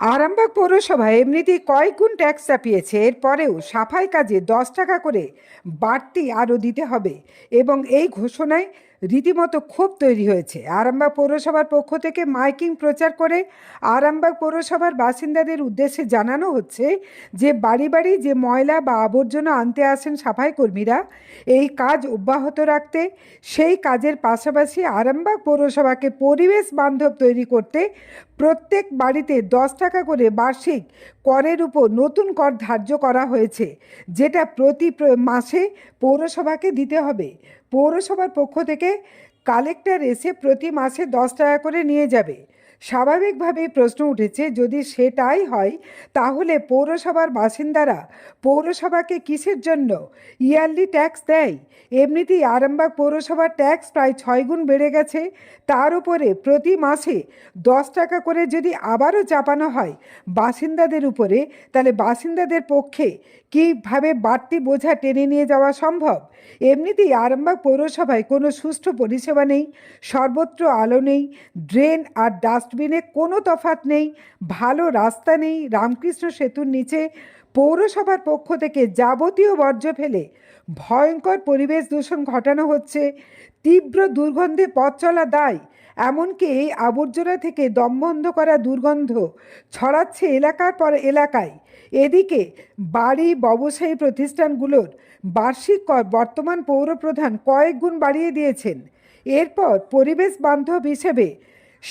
আরামবাগ পৌরসভায় এমনিতে কয়েক গুণ ট্যাক্স চাপিয়েছে। এরপরেও সাফাই কাজে দশ টাকা করে বাড়তি আরও দিতে হবে। এবং এই ঘোষণায় রীতিমতো ক্ষোভ তৈরি হয়েছে। আরামবাগ পৌরসভার পক্ষ থেকে মাইকিং প্রচার করে আরামবাগ পৌরসভার বাসিন্দাদের উদ্দেশ্যে জানানো হচ্ছে যে, বাড়ি বাড়ি যে ময়লা বা আবর্জনা আনতে আসেন সাফাই কর্মীরা, এই কাজ অব্যাহত রাখতে, সেই কাজের পাশাপাশি আরামবাগ পৌরসভাকে পরিবেশ বান্ধব তৈরি করতে প্রত্যেক বাড়িতে দশ টাকা করে বার্ষিক করের উপর নতুন কর ধার্য করা হয়েছে, যেটা প্রতি মাসে পৌরসভাকে দিতে হবে। পৌরসভার পক্ষ থেকে কালেক্টর এসে প্রতি মাসে দশ টাকা করে নিয়ে যাবে। স্বাভাবিকভাবেই প্রশ্ন উঠেছে, যদি সেটাই হয়, তাহলে পৌরসভার বাসিন্দারা পৌরসভাকে কিসের জন্য ইয়ারলি ট্যাক্স দেয়? এমনিতেই আরামবাগ পৌরসভার ট্যাক্স প্রায় ছয় গুণ বেড়ে গেছে, তার উপরে প্রতি মাসে দশ টাকা করে যদি আবারও চাপানো হয় বাসিন্দাদের উপরে, তাহলে বাসিন্দাদের পক্ষে কীভাবে বাড়তি বোঝা টেনে নিয়ে যাওয়া সম্ভব? এমনিতেই আরামবাগ পৌরসভায় কোনো সুষ্ঠু পরিষেবা নেই, সর্বত্র আলো নেই, ড্রেন আর ডাস্টবিনে কোনো তফাত নেই, ভালো রাস্তা নেই, রামকৃষ্ণ সেতুর নিচে পৌরসভার পক্ষ থেকে যাবতীয় বর্জ্য ফেলে ভয়ঙ্কর পরিবেশ দূষণ ঘটানো হচ্ছে, তীব্র দুর্গন্ধে পথ চলা দায়, এমনকি এই আবর্জনা থেকে দম বন্ধ করা দুর্গন্ধ ছড়াচ্ছে এলাকার পর এলাকায়। এদিকে বাড়ি, ব্যবসায়ী প্রতিষ্ঠানগুলোর বার্ষিক কর বর্তমান পৌরপ্রধান কয়েক গুণ বাড়িয়ে দিয়েছেন। এরপর পরিবেশ বান্ধব হিসেবে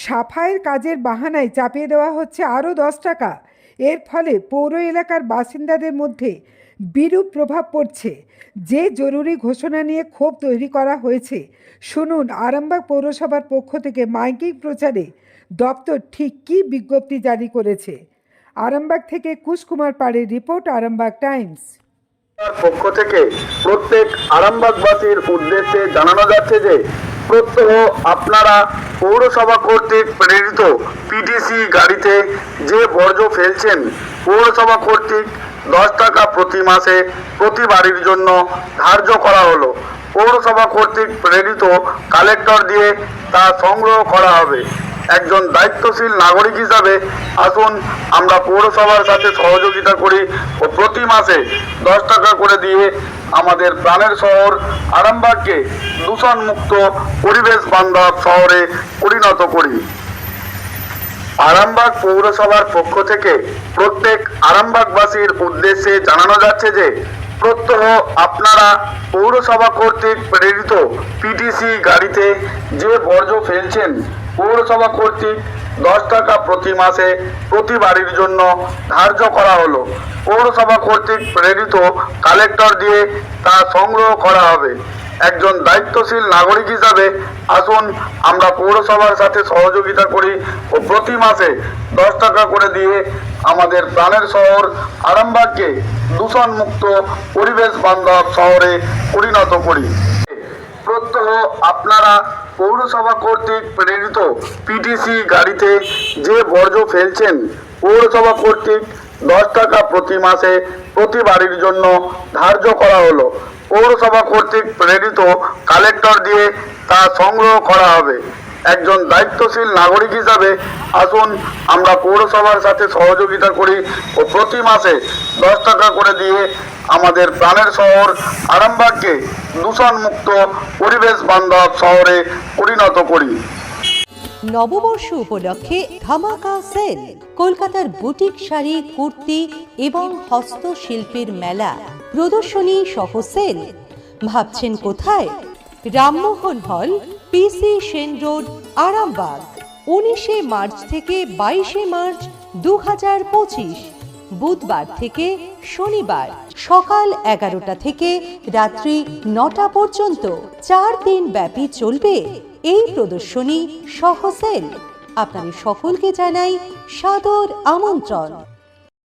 সাফাইয়ের কাজের বাহানায় চাপিয়ে দেওয়া হচ্ছে আরও দশ টাকা। এর ফলে পৌর এলাকার বাসিন্দাদের মধ্যে বিরূপ প্রভাব পড়ছে। যে জরুরি ঘোষণা নিয়ে ক্ষোভ তৈরি করা হয়েছে, শুনুন আরামবাগ পৌরসভার পক্ষ থেকে মাইকিং প্রচারে দপ্তর ঠিক কী বিজ্ঞপ্তি জারি করেছে। আরামবাগ থেকে কুশকুমার পাড়ের রিপোর্ট, আরামবাগ টাইমস। পক্ষ থেকে প্রত্যেক আরামবাগবাসীর উদ্দেশ্যে জানানো যাচ্ছে যে প্রত্যহ আপনারা পৌরসভা কর্তৃক প্রেরিত পিটিসি গাড়িতে যে বর্জ্য ফেলছেন, পৌরসভা কর্তৃক দশ টাকা প্রতি মাসে প্রতি বাড়ির জন্য ধার্য করা হলো। পৌরসভা কর্তৃক প্রেরিত কালেক্টর দিয়ে তা সংগ্রহ করা হবে। একজন দায়িত্বশীল নাগরিক হিসাবে আসুন, আমরা পৌরসভার সাথে সহযোগিতা করি ও প্রতি মাসে দশ টাকা করে দিয়ে আমাদের প্রাণের শহর আরামবাগকে দূষণমুক্ত পরিবেশ বান্ধব শহরে পরিণত করি। আরামবাগ পৌরসভার পক্ষ থেকে প্রত্যেক আরামবাগবাসীর উদ্দেশ্যে জানানো যাচ্ছে যে, প্রত্যহ আপনারা পৌরসভা কর্তৃক প্রেরিত পিটিসি গাড়িতে যে বর্জ্য ফেলছেন, পৌরসভা কর্তৃক দশ টাকা প্রতি মাসে প্রতি বাড়ির জন্য ধার্য করা হলো। পৌরসভা কর্তৃক প্রেরিত কালেক্টর দিয়ে তা সংগ্রহ করা হবে। একজন দায়িত্বশীল নাগরিক হিসাবে আসুন, আমরা পৌরসভার সাথে সহযোগিতা করি ও প্রতি মাসে দশ টাকা করে দিয়ে আমাদের প্রাণের শহর আরামবাগকে দূষণমুক্ত পরিবেশ বান্ধব শহরে পরিণত করি। প্রত্যহ আপনারা পৌরসভা কর্তৃক প্রেরিত পিটিসি গাড়িতে যে বর্জ্য ফেলছেন, পৌরসভা কর্তৃক দশ টাকা প্রতি মাসে প্রতি বাড়ির জন্য ধার্য করা হলো। পৌরসভা কর্তৃক প্রেরিত কালেক্টর দিয়ে তা সংগ্রহ করা হবে। একজন দায়িত্বশীল নাগরিক হিসাবে আসুন, আমরা পৌরসভার সাথে সহযোগিতা করি ও প্রতি মাসে দশ টাকা করে দিয়ে আমাদের প্রাণের শহর আরামবাগকে দূষণমুক্ত পরিবেশ বান্ধব শহরে পরিণত করি। নববর্ষ উপলক্ষে ধামাকা সেল, কলকাতার বুটিক শাড়ি, কুর্তি এবং হস্তশিল্পের মেলা। প্রদর্শনী সহ সেল। ভাবছেন কোথায়? রামমোহন হল পিসি সেন রোড, আরামবাগ, উনিশে মার্চ থেকে বাইশে মার্চ দু হাজার পঁচিশ। বুধবার থেকে শনিবার সকাল এগারোটা থেকে রাত্রি নটা পর্যন্ত চার দিন ব্যাপী চলবে এই প্রদর্শনী সহ সেল। আপনাদের সকলকে জানাই সাদর আমন্ত্রণ।